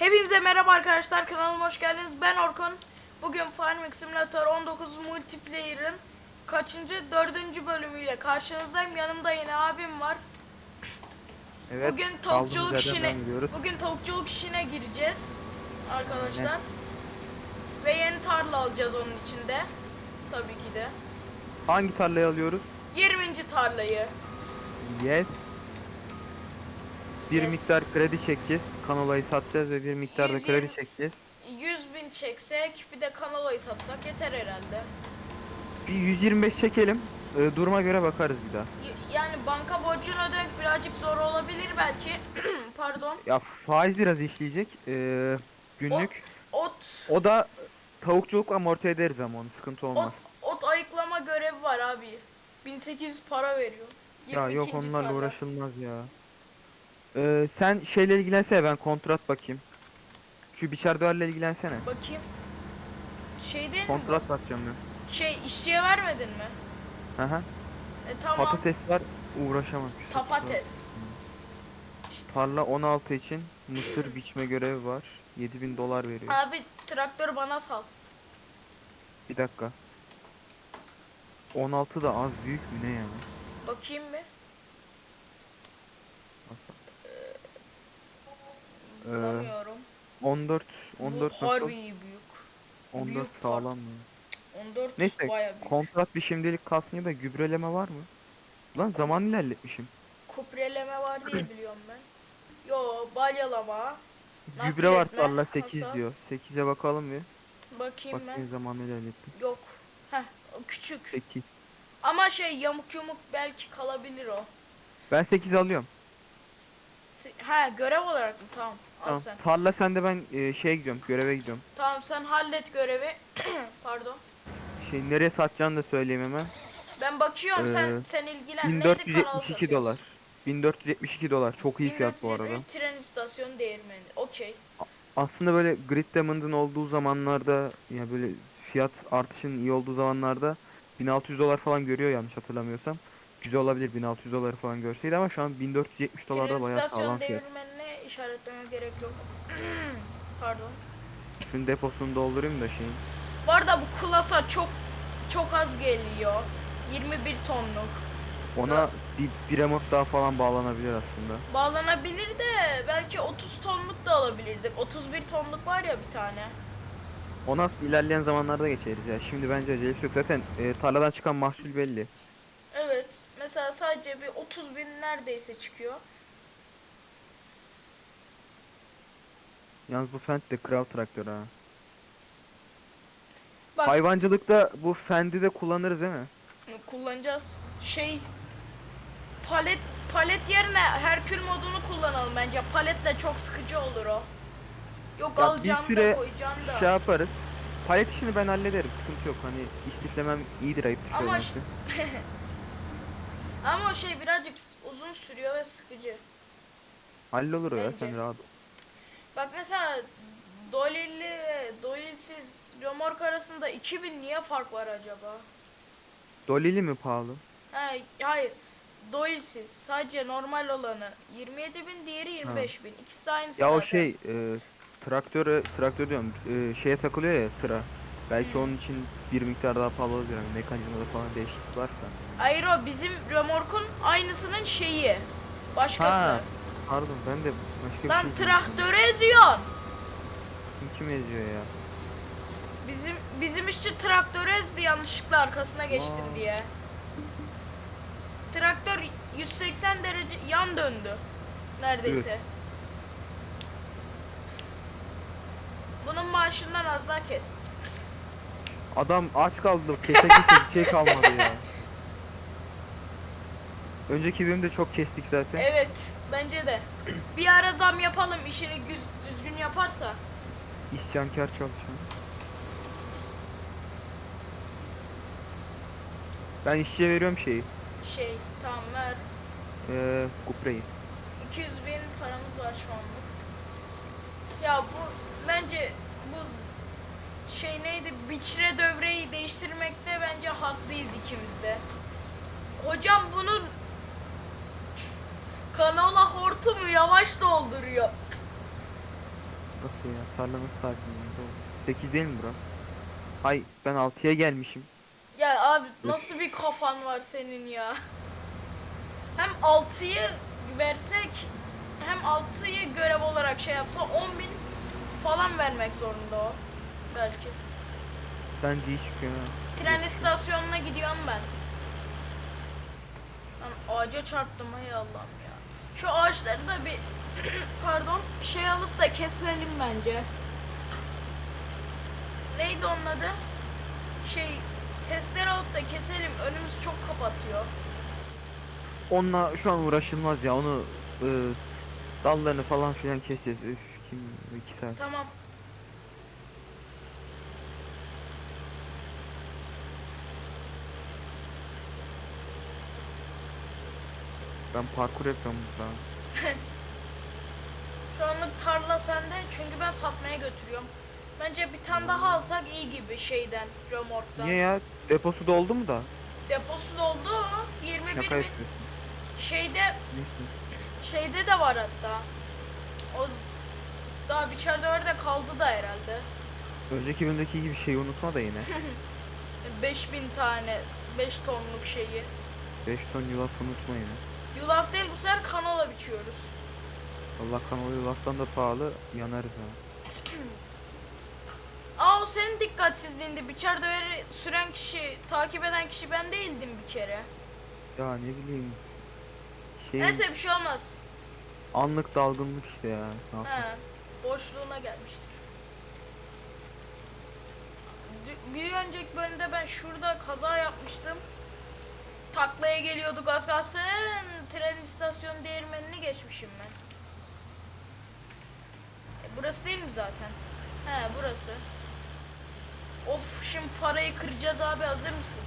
Hepinize merhaba arkadaşlar kanalıma hoş geldiniz. Ben Orkun. Bugün Farming Simulator 19 Multiplayer'ın kaçıncı dördüncü bölümüyle karşınızdayım. Yanımda yine abim var. Evet. bugün tavukçuluk işine bugün tavukçuluk işine gireceğiz arkadaşlar. Ve yeni tarla alacağız onun içinde. Tabii ki de. Hangi tarlayı alıyoruz? 20. tarlayı. Yes. Bir miktar kredi çekeceğiz. Kanolayı satacağız ve bir miktar da 120. kredi çekeceğiz. 100 bin çeksek bir de kanalayı satsak yeter herhalde. Bir 125 çekelim. Ee, duruma göre bakarız bir daha. Y- Yani banka borcunu ödemek birazcık zor olabilir belki. Pardon. Ya faiz biraz işleyecek. Ee, günlük. Ot O da tavukçulukla amorti ederiz ama onu sıkıntı ot, olmaz. ot ayıklama görevi var abi. 1800 para veriyor. Ya yok 22. onlarla tarla. uğraşılmaz ya. Ee, sen şeyle ilgilensene ben kontrat bakayım. Şu biçerdoğerle ilgilensene. Bakayım. Şey değil mi? Kontrat bakacağım ben. bu? Şey işçiye vermedin mi? Hı hı. E tamam. Patates var uğraşamam. Tapates. Tarla 16 için mısır biçme görevi var. 7000 dolar veriyor. Abi traktörü bana sal. Bir dakika. 16 da az büyük mü ne yani? Bakayım mı? Ee, Bulamıyorum. 14 14 Bu nasıl? harbi iyi büyük. 14 büyük sağlam mı? 14 Neyse bayağı büyük. kontrat bir şimdilik kalsın ya da gübreleme var mı? Lan zaman ilerletmişim. Kupreleme var diye biliyorum ben. Yo balyalama. Gübre var Nakletme, tarla 8 hasat. diyor. 8'e bakalım bir. Bakayım Bakayım ben. zaman ilerlettim. Yok. Heh o küçük. 8. Ama şey yamuk yumuk belki kalabilir o. Ben 8 alıyorum. Ha görev olarak mı? Tamam. Al Tamam. sen. Tarla sende ben e, şeye gidiyorum. Göreve gidiyorum. Tamam sen hallet görevi. Pardon. Şey nereye satacağını da söyleyeyim hemen. Ben bakıyorum sen Ee, sen ilgilen. Neydi kanal 1472 satıyorsun? dolar. 1472 dolar. Çok iyi fiyat bu arada. 1473 tren istasyonu değirmeni. Okey. Aslında böyle grid demand'ın olduğu zamanlarda ya böyle fiyat artışın iyi olduğu zamanlarda 1600 dolar falan görüyor yanlış hatırlamıyorsam. Güzel olabilir 1600 dolar falan görseydi ama şu an 1470 dolarda Tren bayağı sağlam fiyat. değirmenine işaretleme gerek yok. Pardon. Şunun deposunu doldurayım da şeyin. Bu arada bu klasa çok çok az geliyor. 21 tonluk. Ona bir, bir remote daha falan bağlanabilir aslında. Bağlanabilir de belki 30 tonluk da alabilirdik. 31 tonluk var ya bir tane. Ona ilerleyen zamanlarda geçeriz ya. Şimdi bence acelesi yok. Zaten e, tarladan çıkan mahsul belli. Evet. Mesela sadece bir 30 bin neredeyse çıkıyor. Yalnız bu Fendt de kral traktör ha. Bak Hayvancılıkta bu Fendt'i de kullanırız değil mi? kullanacağız. Şey palet palet yerine Herkül modunu kullanalım bence. Paletle çok sıkıcı olur o. Yok Ya bir süre da koyacaksın da. Şey yaparız. Palet işini ben hallederim. Sıkıntı yok. Hani istiflemem iyidir ayıp Ama söylemesi. Ama o şey birazcık uzun sürüyor ve sıkıcı. Hallolur o ya Bence. sen rahat ol. Bak mesela Dolili ve Dolilsiz Römork arasında 2000 niye fark var acaba? Dolili mi pahalı? He, hayır. Doilsiz. Sadece normal olanı 27 bin, diğeri 25 bin. İkisi de aynısı Ya o zaten. şey e, traktöre traktör diyorum e, şeye takılıyor ya tıra. Belki Hmm. onun için bir miktar daha pahalı olabilir. Yani mekanizmada falan değişiklik varsa. Hayır o bizim römorkun aynısının şeyi. Başkası. Ha, Pardon ben de başka Lan bir şey traktörü eziyorsun. Kim kim eziyor ya? Bizim bizim işçi traktörü ezdi yanlışlıkla arkasına geçtim Aa. diye. Traktör 180 derece yan döndü. Neredeyse. Bunun maaşından az daha kes. Adam aç kaldı. Kese kese bir şey kalmadı ya. Önceki bölümde çok kestik zaten. Evet, bence de. Bir ara zam yapalım işini güz- düzgün yaparsa. İsyankar çalışan. Ben işçiye veriyorum şeyi. Şey, tamam ver. Eee kupreyi. 200 bin paramız var şu anlık. Ya bu bence bu şey neydi biçre dövreyi değiştirmekte bence haklıyız ikimiz de. Hocam bunun kanola hortumu yavaş dolduruyor. Nasıl ya? Tarlanın saati 8 değil mi bura? Hay ben 6'ya gelmişim. Ya abi nasıl bir kafan var senin ya? Hem 6'yı versek hem 6'yı görev olarak şey yapsa 10 bin falan vermek zorunda o. Belki. Bence çıkıyor ha. Tren istasyonuna gidiyorum ben. Lan ağaca çarptım hay Allah'ım ya. Şu ağaçları da bir pardon şey alıp da keselim bence. Neydi onun adı? Şey testere alıp da keselim. Önümüzü çok kapatıyor. Onunla şu an uğraşılmaz ya. Onu ıı, dallarını falan filan keseceğiz. Üf kim 2 saat. Tamam. Ben parkur yapıyorum burada. Şu anlık tarla sende çünkü ben satmaya götürüyorum. Bence bir tane daha alsak iyi gibi şeyden, remorktan. Niye ya? Deposu doldu mu da? Deposu doldu. 21 Şaka bin. yapıyorsun. Şeyde. Şeyde de var hatta. O daha biçerde öyle kaldı da herhalde. Önceki bölümdeki gibi şeyi unutma da yine. 5000 tane 5 tonluk şeyi. 5 ton yulaf unutma yine. Yulaf değil bu sefer kanola biçiyoruz. Allah kanalı yulaftan da pahalı yanarız ha. Aa o senin dikkatsizliğindi. Biçer döveri süren kişi, takip eden kişi ben değildim bir kere. Ya ne bileyim. Şey Neyse bir şey olmaz. anlık dalgınlık işte ya. Ne yapayım? He, boşluğuna gelmiştir. Dü- Bir önceki bölümde ben şurada kaza yapmıştım. Taklaya geliyorduk az kalsın. Tren istasyonu değirmenini geçmişim ben. E, burası değil mi zaten? He burası. Of şimdi parayı kıracağız abi hazır mısın?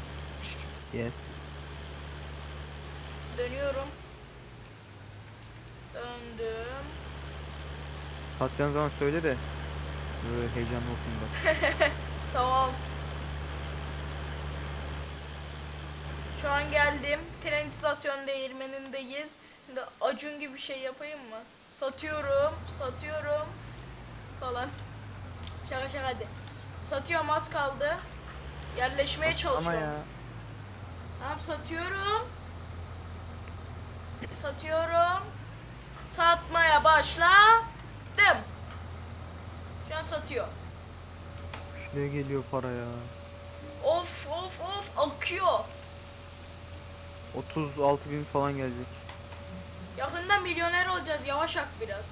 Yes. Dönüyorum. Döndüm. Satacağın zaman söyle de. Böyle heyecanlı olsun da. Tamam. Şu an geldim. Tren istasyonu değirmenindeyiz. Şimdi Acun gibi bir şey yapayım mı? Satıyorum, satıyorum falan. Şaka şaka hadi. Satıyorum az kaldı. Yerleşmeye Ama çalışıyorum. ya. Tamam satıyorum. Satıyorum. Satmaya başladım. Şu an satıyor. Ne geliyor para ya? Of of of akıyor. 36 bin falan gelecek. Yakında milyoner olacağız. Yavaş ak biraz.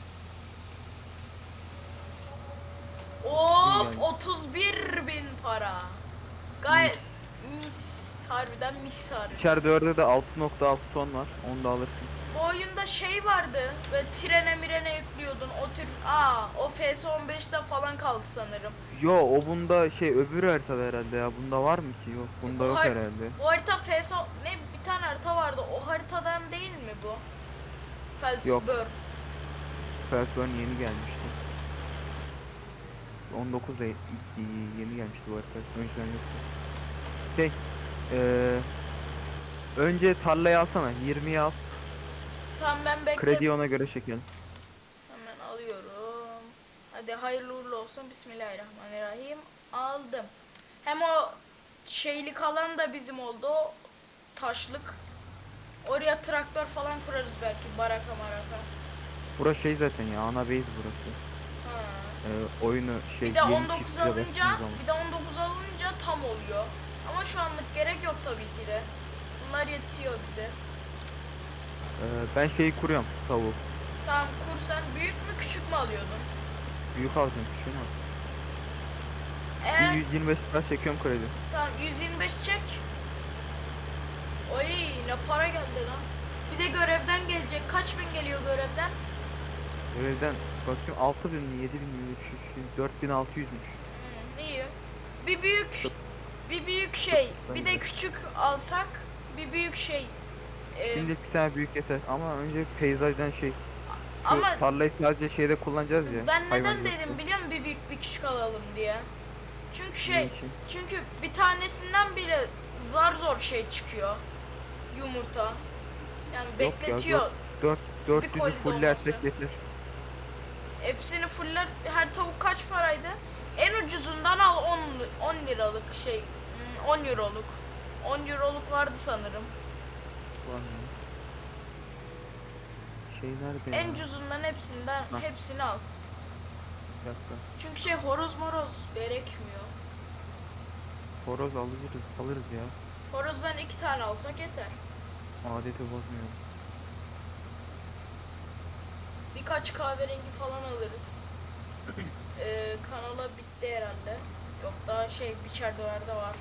Of Yani. 31 bin para. Gayet mis. Harbiden mis harbi. İçeride orada da 6.6 ton var. Onu da alırsın. Bu oyunda şey vardı. Böyle trene mirene yüklüyordun. O tür... Aa o FS15'te falan kaldı sanırım. Yo o bunda şey öbür haritada herhalde ya. Bunda var mı ki? Yok bunda bu yok har- herhalde. Bu harita FS... Ne tane harita vardı. O haritadan değil mi bu? Felsburg. Firstborn yeni gelmişti. 19'da y- y- yeni gelmişti bu harita. Önceden yoktu. Şey, eee önce tarlayı alsana. 20'yi al. Tamam ben bekle. Krediyi ona göre çekelim. Hemen alıyorum. Hadi hayırlı uğurlu olsun. Bismillahirrahmanirrahim. Aldım. Hem o şeylik alan da bizim oldu. O taşlık. Oraya traktör falan kurarız belki. Baraka maraka. Burası şey zaten ya. Ana base burası. Ha. Eee oyunu şey Bir de yeni 19 çiftliğe alınca, bir de 19 alınca tam oluyor. Ama şu anlık gerek yok tabii ki de. Bunlar yetiyor bize. Eee, ben şeyi kuruyorum. Tavuğu. Tamam kur sen büyük mü küçük mü alıyordun? Büyük alacağım. Küçüğünü al. Eğer Bir 125 lira çekiyorum kredi. Tamam 125 çek. Oy ne para geldi lan. Bir de görevden gelecek. Kaç bin geliyor görevden? Evden bakıyorum 6000 mi 7000 mi 4600'müş. Hmm, iyi. Bir büyük bir büyük şey, bir de küçük alsak bir büyük şey. Ee, Şimdi bir tane büyük yeter ama önce peyzajdan şey şu ama tarlayı sadece şeyde kullanacağız ya. ben neden dedim biliyor musun bir büyük bir küçük alalım diye. Çünkü şey, çünkü bir tanesinden bile zar zor şey çıkıyor. Yumurta. Yani ya, bekletiyor. 4 400'ü koli fullersek dolması. yeter. Hepsini fuller. Her tavuk kaç paraydı? En ucuzundan al 10, 10 liralık şey. hmm, 10 euroluk. 10 euroluk vardı sanırım. Var mı? Şey nerede En ya? ucuzundan hepsinden Hah. hepsini al. Bir dakika. Çünkü şey horoz moroz gerekmiyor. Horoz alırız, alırız ya. Horozdan iki tane alsak yeter. Adeti bozmuyor. Birkaç kahverengi falan alırız. Ee, kanala bitti herhalde. Yok daha şey biçer döverde var.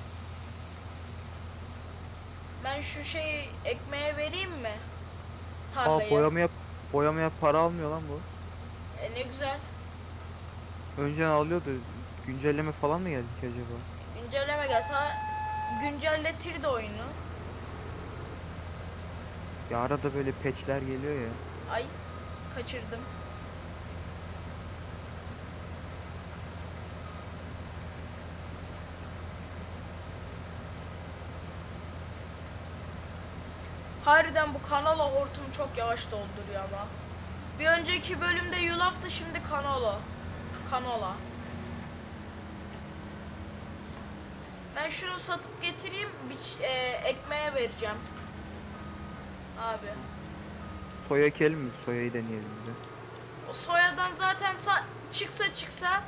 Ben şu şeyi ekmeğe vereyim mi? Tarlayı. Aa boyamaya boyamaya para almıyor lan bu. E, ne güzel. Önceden alıyordu. Güncelleme falan mı geldi ki acaba? Güncelleme gelse güncelletir de oyunu. Ya arada böyle patchler geliyor ya. Ay kaçırdım. Harbiden bu kanala hortum çok yavaş dolduruyor ama. Bir önceki bölümde yulaftı şimdi kanola. Kanola. Ben şunu satıp getireyim, biç, e, ekmeğe vereceğim. Abi. Soya ekelim mi? Soyayı deneyelim de. O soyadan zaten sa- çıksa çıksa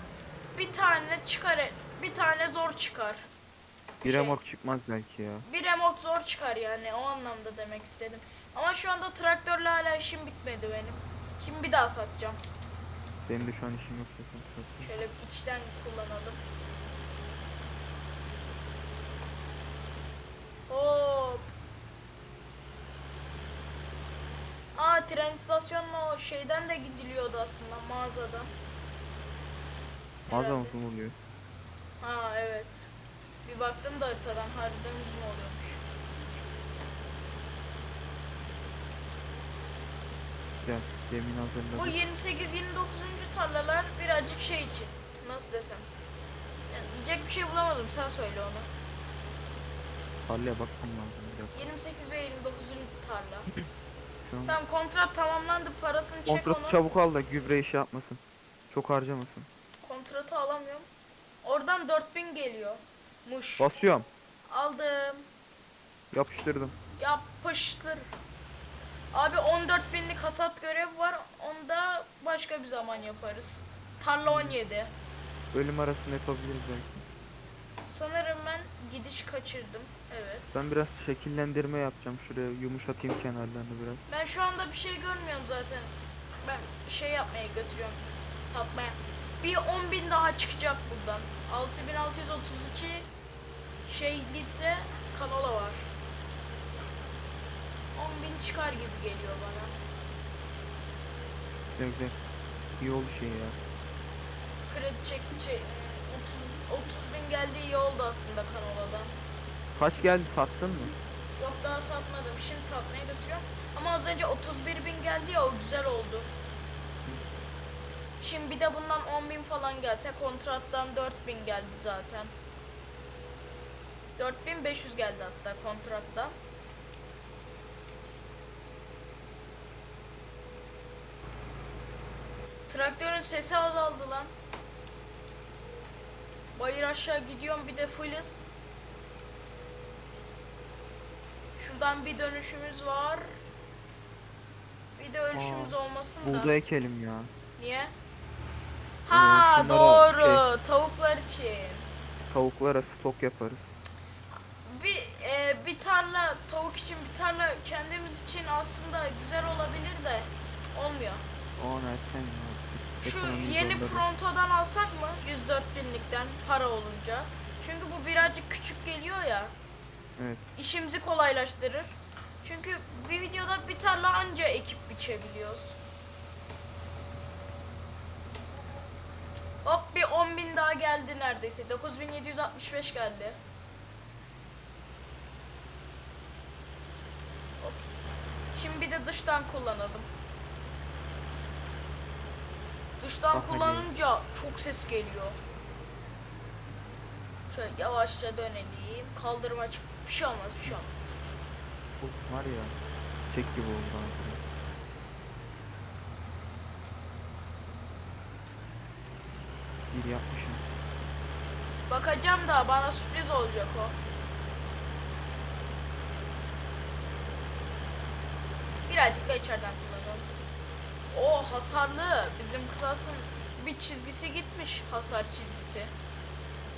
bir tane çıkar bir tane zor çıkar. Bir Şey- remork çıkmaz belki ya. Bir remote zor çıkar yani o anlamda demek istedim. Ama şu anda traktörle hala işim bitmedi benim. Şimdi bir daha satacağım. Benim de şu an işim yok. Şöyle içten kullanalım. Hop. Aa tren istasyonuna o şeyden de gidiliyordu aslında mağazadan. Mağaza Herhalde. mı oluyor? Ha evet. Bir baktım da haritadan harbiden uzun oluyormuş. Gel. Demin Bu hazırladım. 28-29. tarlalar birazcık şey için. Nasıl desem. Yani diyecek bir şey bulamadım sen söyle onu. Tarlaya bakmam lazım bir dakika. 28 ve 29. tarla. An Tamam kontrat tamamlandı parasını çek kontratı onu. çabuk al da gübre işi yapmasın. Çok harcamasın. Kontratı alamıyorum. Oradan 4000 geliyor. Muş. Basıyorum. Aldım. Yapıştırdım. Yapıştır. Abi 14 binlik hasat görevi var. Onu da başka bir zaman yaparız. Tarla 17. Bölüm arasında yapabiliriz belki. Sanırım ben gidiş kaçırdım. Evet. Ben biraz şekillendirme yapacağım. Şuraya yumuşatayım kenarlarını biraz. Ben şu anda bir şey görmüyorum zaten. Ben şey yapmaya götürüyorum. Satmaya. Bir 10 bin daha çıkacak buradan. 6632 şey litse kanola var. 10 bin çıkar gibi geliyor bana. Güzel güzel. İyi oldu şey ya. Kredi çek şey 30, 30 bin geldi iyi oldu aslında kanoladan. Kaç geldi sattın mı? Yok daha satmadım. Şimdi satmaya götürüyorum. Ama az önce 31 bin geldi ya o güzel oldu. Şimdi bir de bundan 10 bin falan gelse kontrattan 4 bin geldi zaten. 4500 geldi hatta kontratta. Traktörün sesi azaldı lan. Bayır aşağı gidiyorum bir de fullüz. Şuradan bir dönüşümüz var. Bir de ölçümüz olmasın da. Buğday ekelim ya. Niye? Ha şunlara doğru. Tavuklar için. Tavuklara stok yaparız. Bir e, bir tarla tavuk için bir tarla kendimiz için aslında güzel olabilir de olmuyor. O an erken ya. Şu Ekonomiyi yeni zorladı. Pronto'dan alsak mı 104 binlikten para olunca? Çünkü bu birazcık küçük geliyor ya. Evet. işimizi kolaylaştırır. Çünkü bir videoda bir tarla anca ekip biçebiliyoruz. Hop bir 10 bin daha geldi neredeyse. 9765 geldi. Hop. Şimdi bir de dıştan kullanalım. Dıştan Bak hadi. kullanınca çok ses geliyor. Şöyle yavaşça dönelim. Kaldırma çık. Bir şey olmaz, bir şey olmaz. Bu var ya. Çek gibi oldu. harbiden. Bir yapmışım. Bakacağım da bana sürpriz olacak o. Birazcık da içeriden kullanalım. O hasarlı. Bizim klasın bir çizgisi gitmiş hasar çizgisi.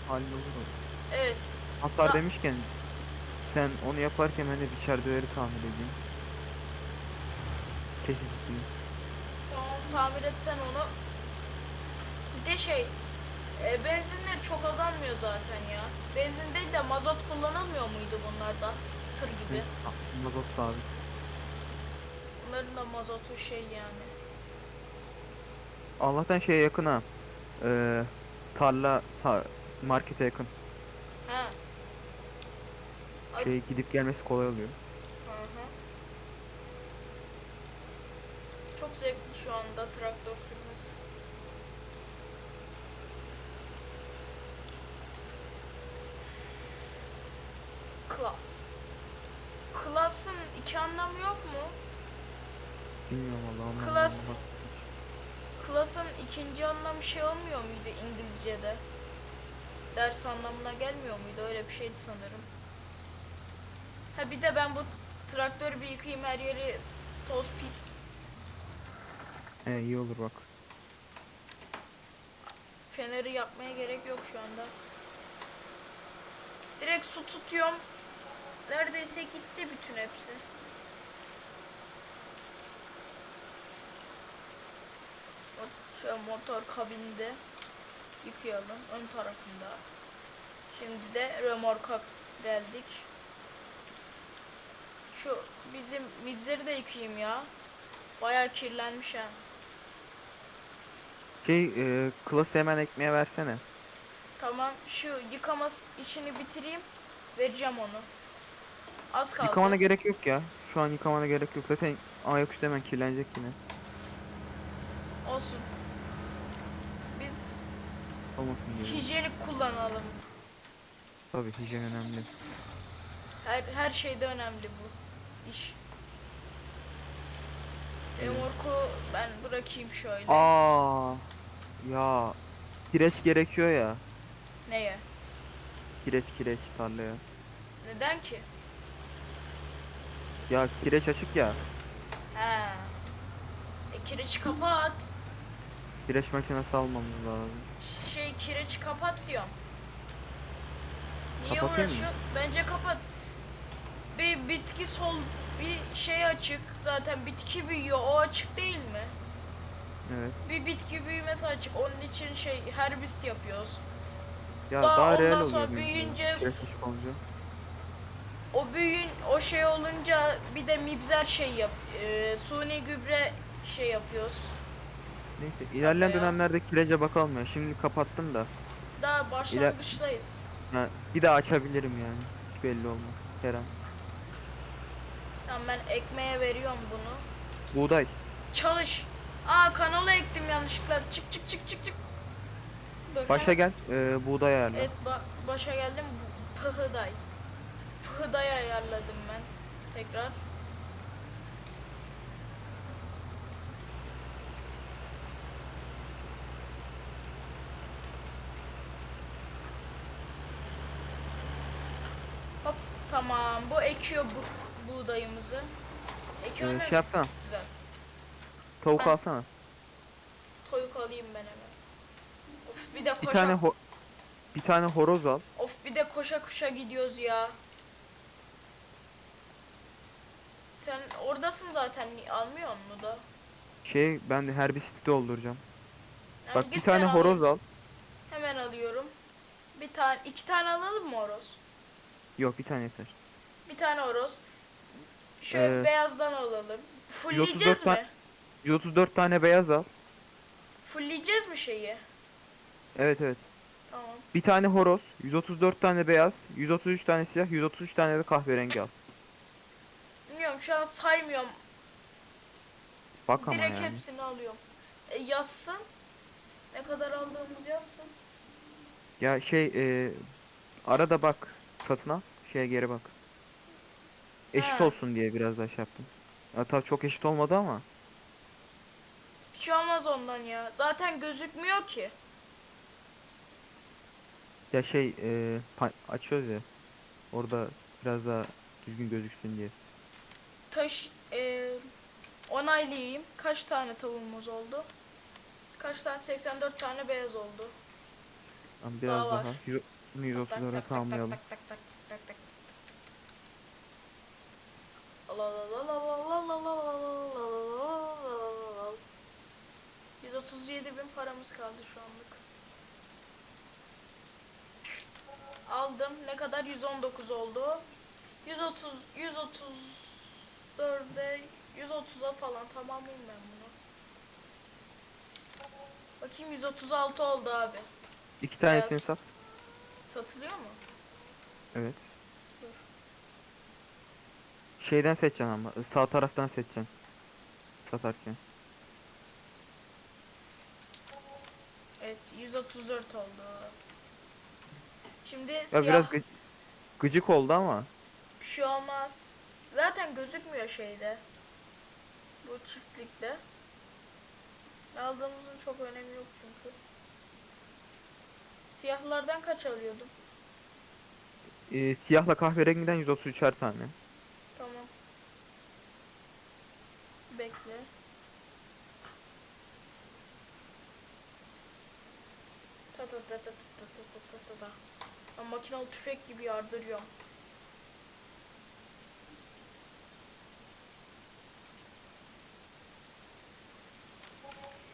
Hallolur. Evet. Hatta Da- demişken sen onu yaparken ben de biçer döveri tamir edeyim. Kesicisini. Tamam tamir etsen onu. Bir de şey e, benzinleri çok azalmıyor zaten ya. Benzin değil de mazot kullanılmıyor muydu bunlarda? Tır gibi. Evet, mazot sabit. Bunların da mazotu şey yani. Allah'tan şeye yakın ha. Ee, tarla ta- markete yakın. Ha. Şey gidip gelmesi kolay oluyor. Hı hı. Çok zevkli şu anda traktör sürmesi. Klas. Klasın iki anlamı yok mu? Bilmiyorum ondan Klas-. Klasın ikinci anlamı şey olmuyor muydu İngilizce'de? Ders anlamına gelmiyor muydu? Öyle bir şeydi sanırım. Ha bir de ben bu traktörü bir yıkayayım her yeri toz pis. He iyi olur bak. Feneri yapmaya gerek yok şu anda. Direkt su tutuyorum. Neredeyse gitti bütün hepsi. Mot- Şöyle motor kabinde yıkayalım ön tarafında. Şimdi de römorka geldik. Şu bizim mibzeri de yıkayayım ya. Bayağı kirlenmiş ha. Şey e, klası hemen ekmeğe versene. Tamam şu yıkama işini bitireyim. Vereceğim onu. Az kaldı. Yıkamana gerek yok ya. Şu an yıkamana gerek yok. Zaten ayaküstü hemen kirlenecek yine. Olsun. Biz Olmasın diye. hijyenik kullanalım. Tabii hijyen önemli. Her her şeyde önemli bu iş. Remorku ben bırakayım şöyle. Aa ya kireç gerekiyor ya. Neye? Kireç kireç tarlaya. Neden ki? Ya kireç açık ya. He. E kireç kapat. Kireç makinesi almamız lazım. Şey kireç kapat diyorum. Niye Kapatayım mı? uğraşıyorsun? Bence kapat. Bir bitki sol bir şey açık. Zaten bitki büyüyor. O açık değil mi? Evet. Bir bitki büyümesi açık. Onun için şey herbist yapıyoruz. Ya Daha daha, real ondan oluyor. sonra bence. büyüyünce- Kireç açık olunca. O büyün o şey olunca bir de mibzer şey yap. e, suni gübre şey yapıyoruz. Neyse ilerleyen ya. dönemlerde kirece bakalım ya. Şimdi kapattım da. Daha başlangıçtayız. Ha, bir daha açabilirim yani. Hiç belli olmaz. An. Tamam ben ekmeğe veriyorum bunu. Buğday. Çalış. Aa kanalı ektim yanlışlıkla. Çık çık çık çık çık. Böyle. Başa gel. Ee, buğday ayarla. Evet ba- başa geldim. Pıhıday. Pıhıday ayarladım ben. Tekrar. Hop tamam. Bu ekiyor bu buğdayımızı. Ekiyor Ee, şey yapsana. Güzel. Tavuk Ben- alsana. Toyuk alayım ben hemen. Of bir de Bir koşa. tane ho bir tane horoz al. Of bir de koşa koşa gidiyoruz ya. Sen oradasın zaten ni- almıyor mu da? Şey ben de her bir siti dolduracağım. Yani Bak bir git tane ben horoz alayım. al. Hemen alıyorum. Bir tane, iki tane alalım mı horoz? Yok bir tane yeter. Bir tane horoz. Şöyle Ee, beyazdan alalım. Fullleyeceğiz 134 ta- mi? 134 tane beyaz al. Fullleyeceğiz mi şeyi? Evet evet. Tamam. Bir tane horoz, 134 tane beyaz, 133 tane siyah, 133 tane de kahverengi al. Bilmiyorum şu an saymıyorum. Bak ama Direkt yani. hepsini alıyorum. E, yazsın. Ne kadar aldığımız yazsın. Ya şey e, arada bak satın al. Şeye geri bak. Eşit Ha. olsun diye biraz daha şey yaptım. Hatta çok eşit olmadı ama. Hiç olmaz ondan ya. Zaten gözükmüyor ki. Ya şey e, pa- açıyoruz ya. Orada biraz daha düzgün gözüksün diye. Taş e, onaylayayım. Kaç tane tavuğumuz oldu? Kaç tane? 84 tane beyaz oldu. Ama biraz var. daha. 100 bunu 130'lara tamamlayalım. tak tak tak tak tak. La la la la la la la la la la la la la. 137 bin paramız kaldı şu anlık. Aldım. Ne kadar? 119 oldu. 130 134'e 130'a falan tamamlayayım ben bunu. Bakayım 136 oldu abi. İki tanesini Beyaz. sat. Satılıyor mu? Evet. Dur. Şeyden seçeceksin ama. Sağ taraftan seçeceksin. Satarken. Evet 134 oldu. Şimdi Ya siyah biraz gı- gıcık oldu ama. bir şey olmaz. Zaten gözükmüyor şeyde. Bu çiftlikte. Aldığımızın çok önemi yok çünkü. Siyahlardan kaç alıyordum? E, siyahla kahverengiden 133'er tane. Tamam. Bekle. Ta ta ta ta ta ta ta ta ta ta. Ben makinalı tüfek gibi yardırıyorum.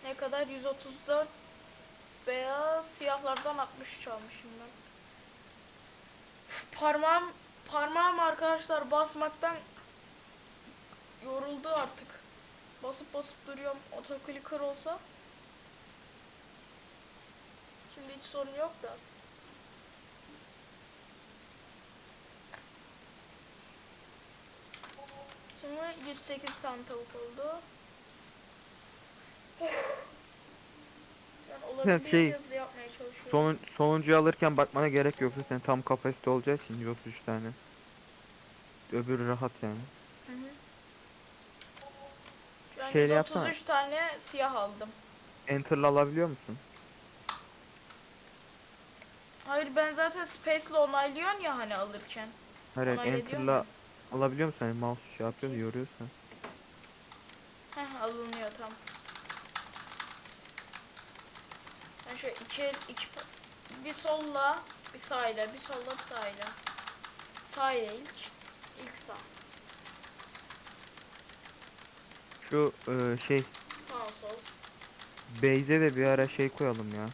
Ne kadar? 134 beyaz siyahlardan 60 çalmışım ben. Parmağım parmağım arkadaşlar basmaktan yoruldu artık. Basıp basıp duruyorum. Otoclicker olsa. Şimdi hiç sorun yok da. Şimdi 108 tane tavuk oldu. Ben olabildiğince şey, hızlı yapmaya çalışıyorum. Sonun, sonuncuyu alırken bakmana gerek yok zaten tam kapasite olacağı için 133 tane. Öbürü rahat yani. Hı hı. An Şeyle 133 yapsana. tane siyah aldım. Enter'la alabiliyor musun? Hayır ben zaten Space'le onaylıyorsun ya hani alırken. Hayır diyor Enter'la alabiliyor musun? Hani mouse şey yapıyor da yoruyorsa. Heh alınıyor tam. Şöyle iki, iki bir solla bir sağıyla bir solla bir sağıyla. Sağ ile ilk. ilk sağ. Şu e, şey Sağ sol. base'e de bir ara şey koyalım ya.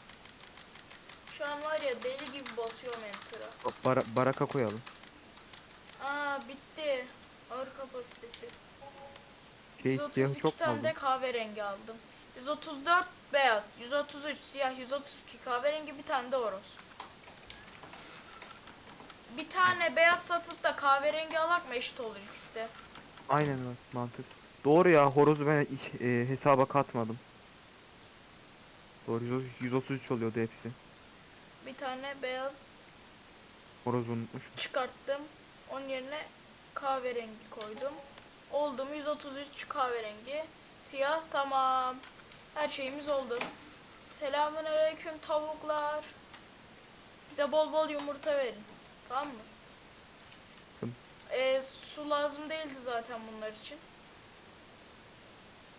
Şu an var ya deli gibi basıyorum enter'a. Bara- baraka koyalım. Aa bitti. Ağır kapasitesi. Şey siyahı 132 çok mu tane aldın? de kahverengi aldım. 134 beyaz, 133 siyah, 132 kahverengi bir tane de horoz. Bir tane beyaz satıp da kahverengi alak mı eşit olur ikisi de. Aynen öyle mantık. Doğru ya horozu ben hiç e, hesaba katmadım. Doğru 130 133 oluyordu hepsi. Bir tane beyaz Horozu unutmuşum. çıkarttım. Onun yerine kahverengi koydum. Oldu mu 133 kahverengi. Siyah tamam. Her şeyimiz oldu. Selamünaleyküm tavuklar. Bize bol bol yumurta verin. Tamam mı? Tamam. Ee, su lazım değildi zaten bunlar için.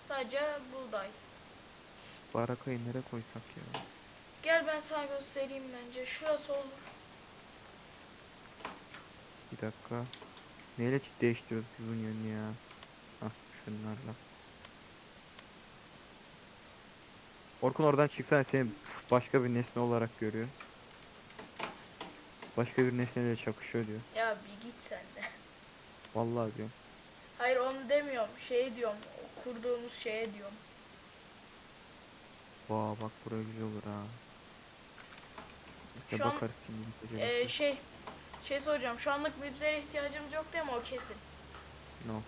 Sadece buğday. Barakayı nereye koysak ya? Gel ben sana göstereyim bence. Şurası olur. Bir dakika. Neyle değiştiriyoruz biz bunun yönünü ya? Hah şunlarla. Orkun oradan çıksana seni başka bir nesne olarak görüyor. Başka bir nesneyle çakışıyor diyor. Ya bir git sen de. Vallahi diyorum. Hayır onu demiyorum. Şey diyorum. Kurduğumuz şeye diyorum. Vaa bak buraya güzel olur ha. İşte Şu an, bakarız şimdi. bitecek Ee, şey şey soracağım. Şu anlık mibzere ihtiyacımız yok değil mi? O kesin. No.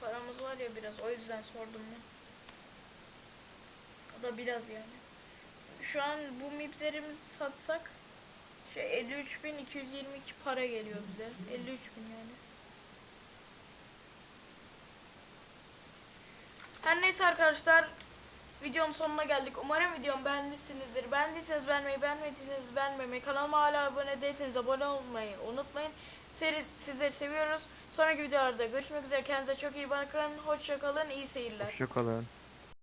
Paramız var ya biraz. O yüzden sordum ben. Da biraz yani. Şu an bu mibzerimizi satsak şey 53.222 para geliyor bize. 53.000 yani. Her neyse arkadaşlar videonun sonuna geldik. Umarım videomu beğenmişsinizdir. Beğendiyseniz beğenmeyi, beğenmediyseniz beğenmemeyi, kanalıma hala abone değilseniz abone olmayı unutmayın. Seri, sizleri seviyoruz. Sonraki videolarda görüşmek üzere. Kendinize çok iyi bakın. Hoşça kalın. İyi seyirler. Hoşçakalın.